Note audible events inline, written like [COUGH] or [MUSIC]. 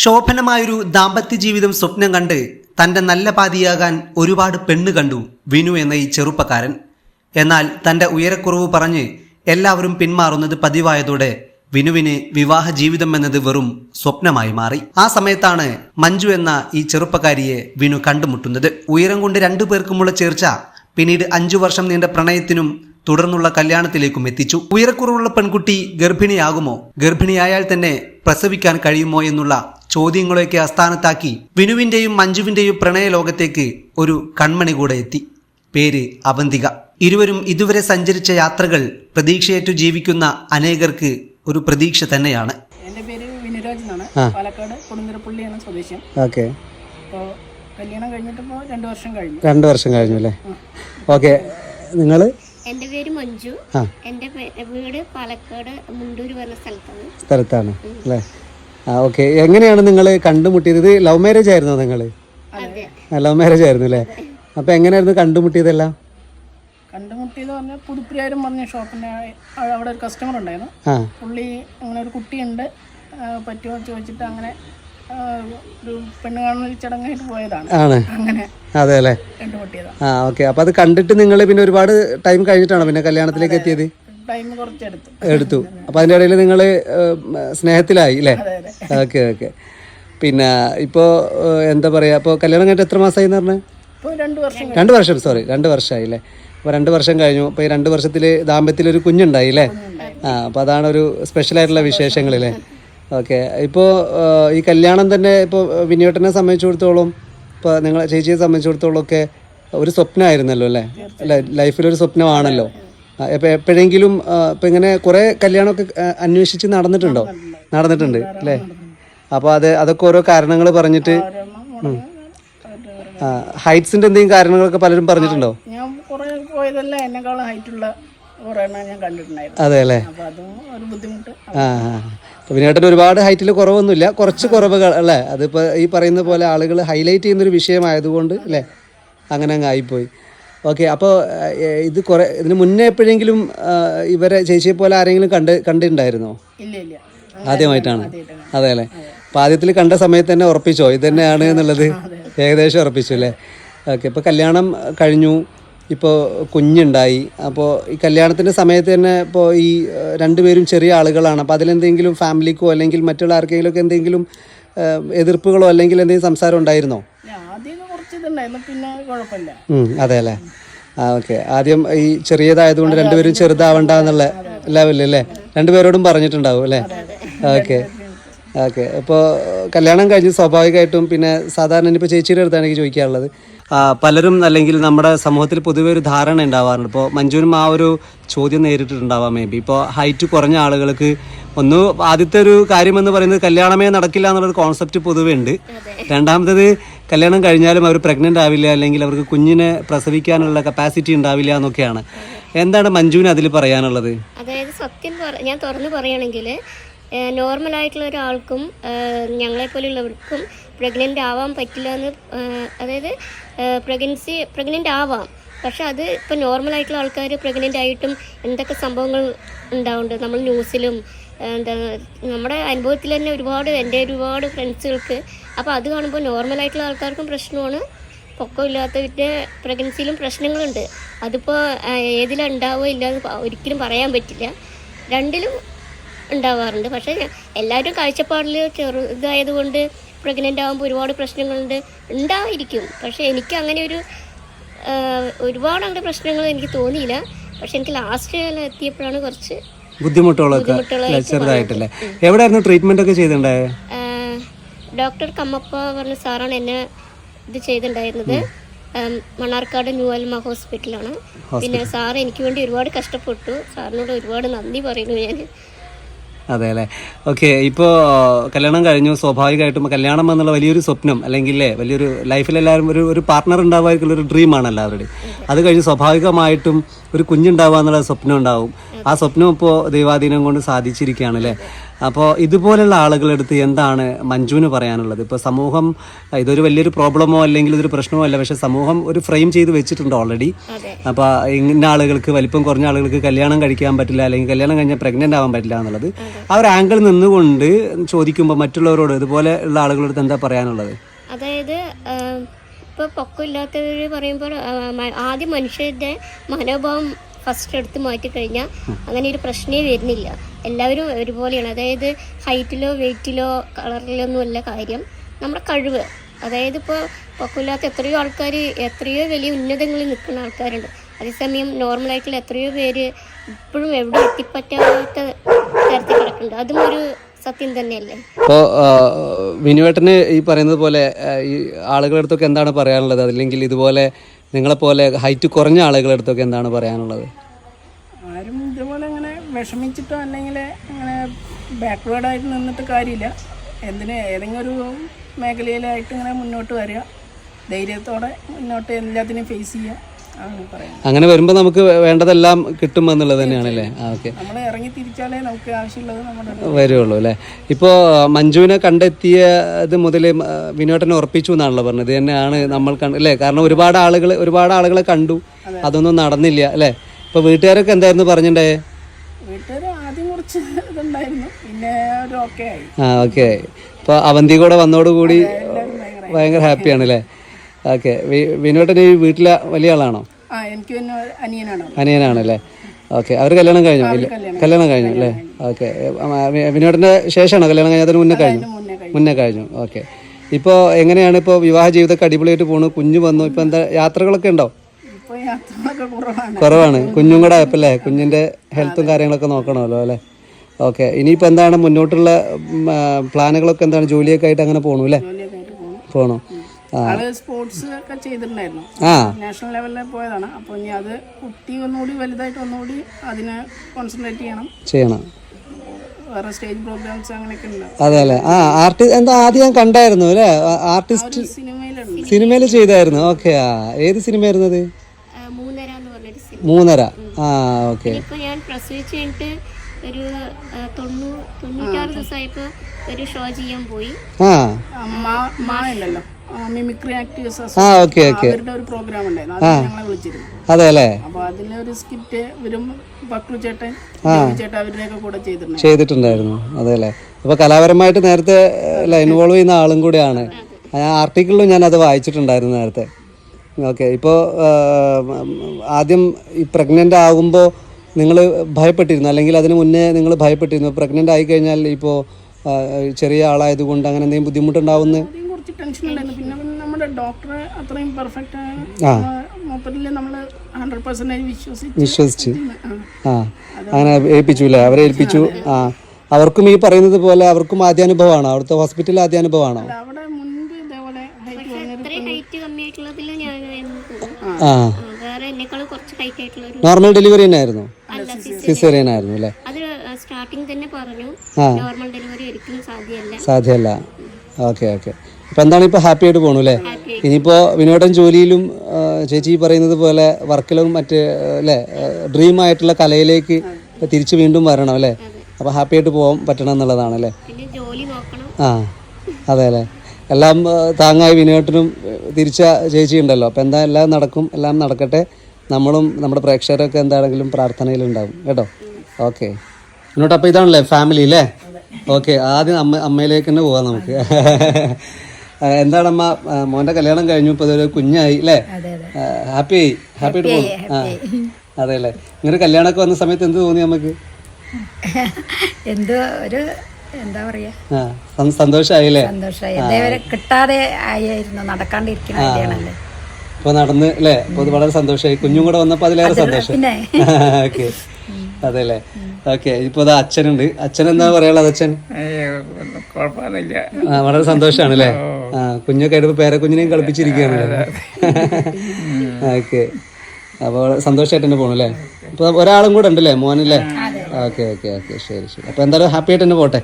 ശോഭനമായൊരു ദാമ്പത്യ ജീവിതം സ്വപ്നം കണ്ട് തന്റെ നല്ല പാതിയാകാൻ ഒരുപാട് പെണ്ണ് കണ്ടു വിനു എന്ന ഈ ചെറുപ്പക്കാരൻ. എന്നാൽ തന്റെ ഉയരക്കുറവ് പറഞ്ഞ് എല്ലാവരും പിന്മാറുന്നത് പതിവായതോടെ വിനുവിന് വിവാഹ ജീവിതം എന്നത് വെറും സ്വപ്നമായി മാറി. ആ സമയത്താണ് മഞ്ജു എന്ന ഈ ചെറുപ്പക്കാരിയെ വിനു കണ്ടുമുട്ടുന്നത്. ഉയരം കൊണ്ട് രണ്ടു പേർക്കുമുള്ള ചേർച്ച പിന്നീട് അഞ്ചു വർഷം നീണ്ട പ്രണയത്തിനും തുടർന്നുള്ള കല്യാണത്തിലേക്കും എത്തിച്ചു. ഉയരക്കുറവുള്ള പെൺകുട്ടി ഗർഭിണിയാകുമോ? ഗർഭിണിയായാൽ തന്നെ പ്രസവിക്കാൻ കഴിയുമോ എന്നുള്ള ചോദ്യങ്ങളെയൊക്കെ ആസ്ഥാനത്താക്കി വിനുവിന്റെയും മഞ്ജുവിന്റെയും പ്രണയ ലോകത്തേക്ക് ഒരു കൺമണി കൂടെ എത്തി. പേര് അവന്തിക. ഇരുവരും ഇതുവരെ സഞ്ചരിച്ച യാത്രകൾ പ്രതീക്ഷയേറ്റു ജീവിക്കുന്ന അനേകർക്ക് ഒരു പ്രതീക്ഷ തന്നെയാണ്. എന്റെ പേര് വിനുരാജ് എന്നാണ്. പാലക്കാട് കൊടുങ്ങരപ്പള്ളിയാണ് സ്വദേശം ഓക്കെ. അപ്പോൾ കല്യാണം കഴിഞ്ഞിട്ടിപ്പോൾ രണ്ട് വർഷം കഴിഞ്ഞു. രണ്ട് വർഷം കഴിഞ്ഞു അല്ലേ? ഓക്കെ. നിങ്ങൾ? എന്റെ പേര് മഞ്ജു. എന്റെ വീട് പാലക്കാട് മുണ്ടൂര് പറഞ്ഞ സ്ഥലത്താണ്. സ്ഥലത്താണ് അല്ലേ? ആ ഓക്കെ. എങ്ങനെയാണ് നിങ്ങൾ കണ്ടുമുട്ടിയത്? ഇത് ലവ് മാരേജ് ആയിരുന്നോ നിങ്ങൾ അതെ. ലവ് മാരേജ് ആയിരുന്നു അല്ലേ? അപ്പൊ എങ്ങനെയായിരുന്നു കണ്ടുമുട്ടിയതെല്ലാം? കണ്ടുമുട്ടിയത് പറഞ്ഞാൽ പുതുപ്രിയാരും പറഞ്ഞ ഷോപ്പിന്റെ അവിടെ ഒരു കസ്റ്റമർ ഉണ്ടായിരുന്നു. പുള്ളി അങ്ങനെ ഒരു കുട്ടിയുണ്ട്. പറ്റുമോ ചോദിച്ചിട്ട് അങ്ങനെ ഒരു പെണ്ണ് കാണൽ ചടങ്ങായിട്ട് പോയതാണ്. ആണ്. അങ്ങനെ അതെ അല്ലേ? ആ ഓക്കെ. അപ്പോൾ അത് കണ്ടിട്ട് നിങ്ങൾ പിന്നെ ഒരുപാട് ടൈം കഴിഞ്ഞിട്ടാണോ പിന്നെ കല്യാണത്തിലേക്ക് എത്തിയത്? ടൈം കുറച്ചെടുത്തു. എടുത്തു. അപ്പൊ അതിന്റെ ഇടയിൽ നിങ്ങൾ സ്നേഹത്തിലായി അല്ലേ ഓക്കെ ഓക്കെ. പിന്നെ ഇപ്പോ എന്താ പറയാ ഇപ്പോ കല്യാണം കഴിഞ്ഞിട്ട് എത്ര മാസമായി എന്ന് പറഞ്ഞു രണ്ട് വർഷം സോറി രണ്ട് വർഷമായി അല്ലേ അപ്പോൾ രണ്ട് വർഷം കഴിഞ്ഞു. അപ്പോൾ ഈ രണ്ട് വർഷത്തിൽ ദാമ്പത്യത്തിൽ ഒരു കുഞ്ഞുണ്ടായി. അല്ലേ ആ അപ്പോൾ അതാണ് ഒരു സ്പെഷ്യൽ ആയിട്ടുള്ള വിശേഷങ്ങളില്ലേ ഓക്കെ. ഇപ്പോൾ ഈ കല്യാണം തന്നെ ഇപ്പോൾ വിനിയോട്ടനെ സംബന്ധിച്ചിടത്തോളം ഇപ്പോൾ നിങ്ങൾ ചേച്ചിയെ സംബന്ധിച്ചിടത്തോളം ഒക്കെ ഒരു സ്വപ്നമായിരുന്നല്ലോ അല്ലേ? അല്ലേ ലൈഫിലൊരു സ്വപ്നമാണല്ലോ. ഇപ്പം എപ്പോഴെങ്കിലും ഇപ്പം ഇങ്ങനെ കുറേ കല്യാണമൊക്കെ അന്വേഷിച്ച് നടന്നിട്ടുണ്ടോ? നടന്നിട്ടുണ്ട്. അല്ലേ? അപ്പോൾ അത് അതൊക്കെ ഓരോ കാരണങ്ങൾ പറഞ്ഞിട്ട് ഹൈറ്റ്സിന്റെ എന്തെങ്കിലും കാരണങ്ങളൊക്കെ പലരും പറഞ്ഞിട്ടുണ്ടോ? ഞാൻ കുറേ പോയതെല്ലാം എന്നെക്കാളും ഹൈറ്റുള്ള കുറേ എണ്ണം ഞാൻ കണ്ടിട്ടുണ്ടായിരുന്നു. അതെ അല്ലേ? ആ. വിനേട്ടൻ ഒരുപാട് ഹൈറ്റിൽ കുറവൊന്നുമില്ല. കുറച്ച് കുറവുകൾ അല്ലേ? അതിപ്പോൾ ഈ പറയുന്ന പോലെ ആളുകൾ ഹൈലൈറ്റ് ചെയ്യുന്നൊരു വിഷയമായതുകൊണ്ട് അല്ലേ? അങ്ങനെ അങ്ങ് ആയിപ്പോയി ഓക്കെ അപ്പോൾ ഇത് കുറേ ഇതിന് മുന്നേ എപ്പോഴെങ്കിലും ഇവരെ ചേച്ചിയെ പോലെ ആരെങ്കിലും കണ്ട് കണ്ടിട്ടുണ്ടായിരുന്നോ? ആദ്യമായിട്ടാണ്. അതെ അല്ലേ? അപ്പോൾ ആദ്യത്തിൽ കണ്ട സമയത്ത് തന്നെ ഉറപ്പിച്ചോ? ഇത് തന്നെയാണ് എന്നുള്ളത് ഏകദേശം ഉറപ്പിച്ചു അല്ലേ? ഓക്കെ ഇപ്പോൾ കല്യാണം കഴിഞ്ഞു. ഇപ്പോൾ കുഞ്ഞുണ്ടായി. അപ്പോൾ ഈ കല്യാണത്തിന്റെ സമയത്ത് തന്നെ ഇപ്പോൾ ഈ രണ്ടുപേരും ചെറിയ ആളുകളാണ്. അപ്പോൾ അതിലെന്തെങ്കിലും ഫാമിലിക്കോ അല്ലെങ്കിൽ മറ്റുള്ള ആർക്കെങ്കിലും ഒക്കെ എന്തെങ്കിലും എതിർപ്പുകളോ അല്ലെങ്കിൽ എന്തെങ്കിലും സംസാരം ഉണ്ടായിരുന്നോ? അതെ അല്ലേ? ആ ഓക്കെ. ആദ്യം ഈ ചെറിയതായതുകൊണ്ട് രണ്ടുപേരും ചെറുതാവണ്ട എന്നുള്ള ലെവലിൽ അല്ലേ? രണ്ടുപേരോടും പറഞ്ഞിട്ടുണ്ടാവും അല്ലേ? ഓക്കെ. ഓക്കെ. ഇപ്പോൾ കല്യാണം കഴിഞ്ഞ് സ്വാഭാവികമായിട്ടും പിന്നെ സാധാരണ ഇനിയിപ്പോൾ ചേച്ചിയുടെ അടുത്താണ് എനിക്ക് ചോദിക്കാനുള്ളത് പലരും അല്ലെങ്കിൽ നമ്മുടെ സമൂഹത്തിൽ പൊതുവെ ഒരു ധാരണ ഉണ്ടാവാറുണ്ട്. ഇപ്പോൾ മഞ്ജുവിനും ആ ഒരു ചോദ്യം നേരിട്ടിട്ടുണ്ടാവാം മേ ബി ഇപ്പോൾ ഹൈറ്റ് കുറഞ്ഞ ആളുകൾക്ക് ഒന്ന് ആദ്യത്തെ ഒരു കാര്യമെന്ന് പറയുന്നത് കല്യാണമേ നടക്കില്ല എന്നുള്ളൊരു കോൺസെപ്റ്റ് പൊതുവെ ഉണ്ട്. രണ്ടാമത്തത് കല്യാണം കഴിഞ്ഞാലും അവർ പ്രഗ്നന്റ് ആവില്ല അല്ലെങ്കിൽ അവർക്ക് കുഞ്ഞിനെ പ്രസവിക്കാനുള്ള കപ്പാസിറ്റി ഉണ്ടാവില്ല എന്നൊക്കെയാണ്. എന്താണ് മഞ്ജുവിന് അതിൽ പറയാനുള്ളത്? അതായത് സത്യം പറ- ഞാൻ തുറന്നു പറയുകയാണെങ്കിൽ നോർമൽ ആയിട്ടുള്ള ഒരാൾക്കും ഞങ്ങളെപ്പോലുള്ളവർക്കും പ്രഗ്നന്റ് ആവാൻ പറ്റില്ല എന്ന് അതായത് പ്രഗ്നൻസി പ്രഗ്നന്റ് ആവാം. പക്ഷെ അത് ഇപ്പോൾ നോർമൽ ആയിട്ടുള്ള ആൾക്കാർ പ്രഗ്നന്റ് ആയിട്ടും എന്തൊക്കെ സംഭവങ്ങൾ ഉണ്ടാവുന്നുണ്ട് നമ്മൾ ന്യൂസിലും എന്താ നമ്മുടെ അനുഭവത്തിൽ തന്നെ ഒരുപാട് എന്റെ ഒരുപാട് ഫ്രണ്ട്സുകൾക്ക് അപ്പോൾ അത് കാണുമ്പോൾ നോർമൽ ആയിട്ടുള്ള ആൾക്കാർക്കും പ്രശ്നമാണ്. പൊക്കമില്ലാത്തവരുടെ പ്രഗ്നൻസിയിലും പ്രശ്നങ്ങളുണ്ട്. അതിപ്പോൾ ഏതിലുണ്ടാവുക ഇല്ല പ- ഒരിക്കലും പറയാൻ പറ്റില്ല. രണ്ടിലും ഉണ്ടാവാറുണ്ട്. പക്ഷേ എല്ലാവരും കാഴ്ചപ്പാടിൽ ചെറുതായതുകൊണ്ട് പ്രഗ്നന്റ് ആകുമ്പോൾ ഒരുപാട് പ്രശ്നങ്ങളുണ്ട്. ഉണ്ടായിരിക്കും. പക്ഷേ എനിക്ക് അങ്ങനെ ഒരു ഒരുപാട് അങ്ങനെ പ്രശ്നങ്ങൾ എനിക്ക് തോന്നിയില്ല. പക്ഷെ എനിക്ക് ലാസ്റ്റ് എത്തിയപ്പോഴാണ് കുറച്ച് ബുദ്ധിമുട്ടുകളൊക്കെ ചെറുതായിട്ടല്ലേ? എവിടെയായിരുന്നു ട്രീറ്റ്മെന്റ് ഒക്കെ ചെയ്തിട്ടുണ്ടായത് ഡോക്ടർ കമ്മപ്പ പറഞ്ഞ സാറാണ് എന്നെ ഇത് ചെയ്തിട്ടുണ്ടായിരുന്നത്. മണ്ണാർക്കാട് ന്യൂ അൽമ ഹോസ്പിറ്റലാണ്. പിന്നെ സാർ എനിക്ക് വേണ്ടി ഒരുപാട് കഷ്ടപ്പെട്ടു. സാറിനോട് ഒരുപാട് നന്ദി പറയുന്നു. ഞാൻ അതെ അല്ലേ ഓക്കെ ഇപ്പോൾ കല്യാണം കഴിഞ്ഞു. സ്വാഭാവികമായിട്ടും കല്യാണം എന്നുള്ള വലിയൊരു സ്വപ്നം അല്ലെങ്കിൽ വലിയൊരു ലൈഫിൽ എല്ലാവരും ഒരു ഒരു പാർട്ട്ണർ ഉണ്ടാവുമായിരിക്കുള്ള ഒരു ഡ്രീമാണ് എല്ലാവരുടെയും. അത് കഴിഞ്ഞ് സ്വാഭാവികമായിട്ടും ഒരു കുഞ്ഞുണ്ടാവുക എന്നുള്ള സ്വപ്നം ഉണ്ടാവും. ആ സ്വപ്നം ഇപ്പോൾ ദൈവാധീനം കൊണ്ട് സാധിച്ചിരിക്കുകയാണ് അല്ലേ? അപ്പോൾ ഇതുപോലുള്ള ആളുകളെടുത്ത് എന്താണ് മഞ്ജുവിന് പറയാനുള്ളത്? ഇപ്പോൾ സമൂഹം ഇതൊരു വലിയൊരു പ്രോബ്ലമോ അല്ലെങ്കിൽ ഇതൊരു പ്രശ്നമോ അല്ല പക്ഷേ സമൂഹം ഒരു ഫ്രെയിം ചെയ്ത് വെച്ചിട്ടുണ്ട് ഓൾറെഡി അപ്പോൾ ഇന്ന ആളുകൾക്ക് വലിപ്പം കുറഞ്ഞ ആളുകൾക്ക് കല്യാണം കഴിക്കാൻ പറ്റില്ല അല്ലെങ്കിൽ കല്യാണം കഴിഞ്ഞാൽ പ്രഗ്നന്റ് ആവാൻ പറ്റില്ല എന്നുള്ളത്. ആ ഒരു ആംഗിൾ നിന്നുകൊണ്ട് ചോദിക്കുമ്പോൾ മറ്റുള്ളവരോട് ഇതുപോലെ ഉള്ള ആളുകളോട് എന്താ പറയാനുള്ളത്? അതായത് ഇപ്പോൾ പൊക്കമില്ലാത്തവർ പറയുമ്പോൾ ആദ്യം മനുഷ്യരുടെ മനോഭാവം ഫസ്റ്റ് എടുത്ത് മാറ്റി കഴിഞ്ഞാൽ അങ്ങനെ ഒരു പ്രശ്നമേ വരുന്നില്ല. എല്ലാവരും ഒരുപോലെയാണ്. അതായത് ഹൈറ്റിലോ വെയിറ്റിലോ കളറിലോ ഒന്നും അല്ല കാര്യം. നമ്മുടെ കഴിവ്. അതായത് ഇപ്പോൾ പൊക്കമില്ലാത്ത എത്രയോ ആൾക്കാർ എത്രയോ വലിയ ഉന്നതങ്ങളിൽ നിൽക്കുന്ന ആൾക്കാരുണ്ട്. അതേസമയം നോർമലായിട്ടുള്ള എത്രയോ പേര് ഇപ്പോഴും എവിടെ എത്തിപ്പറ്റാത്ത തരത്തിൽ കിടക്കുന്നുണ്ട്. അതും ഒരു സത്യം തന്നെയല്ലേ? അപ്പോൾ വിനുവേട്ടന് ഈ പറയുന്നത് പോലെ ഈ ആളുകളുടെ അടുത്തൊക്കെ എന്താണ് പറയാനുള്ളത്? അല്ലെങ്കിൽ ഇതുപോലെ നിങ്ങളെ പോലെ ഹൈറ്റ് കുറഞ്ഞ ആളുകളുടെ അടുത്തൊക്കെ എന്താണ് പറയാനുള്ളത്? ആരും ഇതുപോലെ അങ്ങനെ വിഷമിച്ചിട്ടോ അല്ലെങ്കിൽ അങ്ങനെ ബാക്ക്വേർഡായിട്ട് നിന്നിട്ട് കാര്യമില്ല. എന്തിന് ഏതെങ്കിലും ഒരു മേഖലയിലായിട്ട് ഇങ്ങനെ മുന്നോട്ട് വരിക. ധൈര്യത്തോടെ മുന്നോട്ട് എല്ലാത്തിനെയും ഫേസ് ചെയ്യുക. അങ്ങനെ വരുമ്പോൾ നമുക്ക് വേണ്ടതെല്ലാം കിട്ടും എന്നുള്ളത് തന്നെയാണല്ലേ? ആ ഓക്കെ. വരുള്ളൂ അല്ലേ? ഇപ്പോൾ മഞ്ജുവിനെ കണ്ടെത്തിയത് മുതൽ വിനോട്ടനെ ഉറപ്പിച്ചു എന്നാണല്ലോ പറഞ്ഞത്. തന്നെയാണ് നമ്മൾ കണ്ട അല്ലേ? കാരണം ഒരുപാട് ആളുകൾ ഒരുപാട് ആളുകളെ കണ്ടു. അതൊന്നും നടന്നില്ല അല്ലേ? ഇപ്പോൾ വീട്ടുകാരൊക്കെ എന്തായിരുന്നു പറഞ്ഞേ വീട്ടുകാർ ആദ്യം കുറച്ച് ഇതുണ്ടായിരുന്നു. പിന്നെ ഓക്കെ ആയി. ആ ഓക്കെ ഇപ്പോൾ അവന്തി കൂടെ വന്നോടുകൂടി ഭയങ്കര ഹാപ്പിയാണ് അല്ലേ ഓക്കെ. വിനോട്ടൻ ഈ വീട്ടിലെ വലിയ ആളാണോ? എനിക്ക് അനിയനാണ്. അനിയനാണല്ലേ? ഓക്കെ. അവർ കല്യാണം കഴിഞ്ഞു? കല്യാണം കഴിഞ്ഞു അല്ലേ? ഓക്കെ. വിനോദിന്റെ ശേഷമാണോ കല്യാണം കഴിഞ്ഞതിന് മുന്നേ കഴിഞ്ഞു? മുന്നേ കഴിഞ്ഞു. മുന്നേ കഴിഞ്ഞു. ഓക്കെ. ഇപ്പോൾ എങ്ങനെയാണ് ഇപ്പോൾ വിവാഹ ജീവിതമൊക്കെ അടിപൊളിയായിട്ട് പോണു? കുഞ്ഞു വന്നു. ഇപ്പോൾ എന്താ യാത്രകളൊക്കെ ഉണ്ടോ? കുറവാണ്. കുഞ്ഞും കൂടെ ആയപ്പല്ലേ? കുഞ്ഞിന്റെ ഹെൽത്തും കാര്യങ്ങളൊക്കെ നോക്കണമല്ലോ അല്ലേ? ഓക്കെ. ഇനിയിപ്പോൾ എന്താണ് മുന്നോട്ടുള്ള പ്ലാനുകളൊക്കെ എന്താണ്? ജോലിയൊക്കെ ആയിട്ട് അങ്ങനെ പോകണു അല്ലേ? പോകണു ആ. ആൾ സ്പോർട്സ് ഒക്കെ ചെയ്തിട്ടുണ്ടായിരുന്നു. നാഷണൽ ലെവലിൽ പോയതാണ്. അപ്പോൾ ഇനി അത് കുട്ടി ഒന്നുകൂടി വലുതായിട്ട് ഒന്നുകൂടി അതിനെ കോൺസെൻട്രേറ്റ് ചെയ്യണം. ചെയ്യണം. വേറെ സ്റ്റേജ് പ്രോഗ്രാംസ് അങ്ങനെയൊക്കെ ഉണ്ടാവും അതെ അല്ലേ? ആ ആർട്ടിസ്റ്റ് എന്താ ആദ്യം ഞാൻ കണ്ടായിരുന്നു അല്ലേ? ആർട്ടിസ്റ്റ് സിനിമയിലുണ്ട് സിനിമയിൽ ചെയ്തായിരുന്നു. ഓക്കെ ആ. ഏത് സിനിമയായിരുന്നു അത്? ആ, മൂന്നര എന്ന് പറഞ്ഞൊരു സിനിമ മൂന്നര. ആ ഓക്കെ ഇപ്പൊ ഞാൻ പ്രസവിച്ച് കഴിഞ്ഞിട്ട് ഒരു തൊണ്ണൂറ്റാറ് ഒരു ഷോ ചെയ്യാൻ പോയി. ആ. മാ ഉണ്ടല്ലോ. മിമിക്രി ആക്ടേഴ്സ് ആ ഓക്കെ ഓക്കെ അവരുടെ ഒരു പ്രോഗ്രാം ഉണ്ടായിരുന്നു. ഞങ്ങളെ വിളിച്ചിരുന്നു. അതെ അല്ലേ സ്കിറ്റ് ഇവരും ചേട്ടൻ ചേട്ടൻ അവരുടെയൊക്കെ കൂടെ ചെയ്തിട്ടുണ്ട്. ചെയ്തിട്ടുണ്ടായിരുന്നു. അതെ അല്ലേ അപ്പോൾ കലാപരമായിട്ട് നേരത്തെ അല്ല ഇൻവോൾവ് ചെയ്യുന്ന ആളും കൂടിയാണ്. ആർട്ടിക്കിളിലും ഞാൻ അത് വായിച്ചിട്ടുണ്ടായിരുന്നു നേരത്തെ. ഓക്കെ ഇപ്പോൾ ആദ്യം ഈ പ്രഗ്നന്റ് ആകുമ്പോൾ നിങ്ങൾ ഭയപ്പെട്ടിരുന്നു. അല്ലെങ്കിൽ അതിന് മുന്നേ നിങ്ങൾ ഭയപ്പെട്ടിരുന്നു. പ്രഗ്നന്റ് ആയി കഴിഞ്ഞാൽ ഇപ്പോൾ ചെറിയ ആളായതുകൊണ്ട് അങ്ങനെ എന്തെങ്കിലും ബുദ്ധിമുട്ടുണ്ടാവുന്നു ടെൻഷൻ ഉണ്ടായിരുന്നു. പിന്നെ നമ്മുടെ ഡോക്ടറെ അത്രയും പെർഫെക്റ്റ് ആ. മൊത്തത്തിൽ നമ്മൾ ഹൺഡ്രഡ് പെർസെന്റേജ് വിശ്വസിച്ച് വിശ്വസിച്ച്. ആ. അങ്ങനെ ഏൽപ്പിച്ചു അല്ലേ അവരെ ഏൽപ്പിച്ചു. ആ. അവർക്കും ഈ പറയുന്നത് പോലെ അവർക്കും ആദ്യാനുഭവമാണോ? അവിടുത്തെ ഹോസ്പിറ്റലിൽ ആദ്യാനുഭവമാണോ? അവിടെ മുൻപ് ഇതേപോലെ ആ. വേറെ എന്നെക്കാളും കുറച്ച് ഹൈറ്റ് ആയിട്ടുള്ള ഒരു നോർമൽ ഡെലിവറി തന്നെ ആയിരുന്നു സിസേറിയൻ ആയിരുന്നു അല്ലേ? അത് സ്റ്റാർട്ടിങ് തന്നെ പറഞ്ഞു. നോർമൽ ഡെലിവറി ഒരിക്കലും സാധ്യമല്ല. സാധ്യമല്ല. Okay okay. അപ്പം എന്താണ് ഇപ്പോൾ ഹാപ്പി ആയിട്ട് പോകണു അല്ലേ ഇനിയിപ്പോ ഇനിയിപ്പോൾ വിനോദൻ ജോലിയിലും ചേച്ചി പറയുന്നത് പോലെ വർക്കിലും മറ്റ് അല്ലേ ഡ്രീം ആയിട്ടുള്ള കലയിലേക്ക് തിരിച്ചു വീണ്ടും വരണം അല്ലേ അപ്പോൾ ഹാപ്പി ആയിട്ട് പോകാൻ പറ്റണം എന്നുള്ളതാണ് അല്ലേ ആ അതെ അല്ലേ എല്ലാം താങ്ങായ വിനോദനും തിരിച്ച ചേച്ചി ഉണ്ടല്ലോ. അപ്പോൾ എന്താ എല്ലാം നടക്കും എല്ലാം നടക്കട്ടെ. നമ്മളും നമ്മുടെ പ്രേക്ഷകരൊക്കെ എന്താണെങ്കിലും പ്രാർത്ഥനയിലുണ്ടാവും കേട്ടോ? ഓക്കെ. മുന്നോട്ട് അപ്പോൾ ഇതാണല്ലേ ഫാമിലി അല്ലേ ഓക്കെ ആദ്യം അമ്മ അമ്മയിലേക്ക് തന്നെ പോവാം നമുക്ക്. [LAUGHS] ആ, മോന്റെ കല്യാണം കഴിഞ്ഞു ഇപ്പൊ ഇതൊരു കുഞ്ഞായി അല്ലേ? ഹാപ്പി ഹാപ്പി ആയിട്ട് പോകും ആ അതെ അല്ലേ? ഇങ്ങനെ കല്യാണമൊക്കെ വന്ന സമയത്ത് എന്ത് തോന്നി നമുക്ക് എന്തോ ഒരു എന്താ പറയാ? ആ സന്തോഷായി. കിട്ടാതെ ആയിരുന്നു നടക്കാണ്ടിരിക്കുന്ന കാര്യമാണല്ലേ ഇപ്പൊ നടന്ന് അല്ലേ? അപ്പൊ വളരെ സന്തോഷമായി കുഞ്ഞും കൂടെ വന്നപ്പോ അതിലേറെ സന്തോഷം. പിന്നെ. [LAUGHS] ഓക്കെ. അതെ അല്ലേ? ഓക്കെ ഇപ്പൊ അച്ഛനുണ്ട്. അച്ഛൻ എന്താ പറയാനുള്ളത് അച്ഛൻ? വളരെ സന്തോഷാണ് അല്ലേ? കുഞ്ഞൊക്കെ ആയിട്ട് പേരെ കുഞ്ഞിനെയും കളിപ്പിച്ചിരിക്കുകയാണ്. [LAUGHS] ഓക്കെ. അപ്പോൾ സന്തോഷമായിട്ട് തന്നെ പോകണം അല്ലേ അപ്പോൾ ഒരാളും കൂടെ ഉണ്ടല്ലേ മോനല്ലേ? Okay okay okay. ശരി ശരി. അപ്പോൾ എന്തായാലും ഹാപ്പി ആയിട്ട് തന്നെ പോട്ടെ.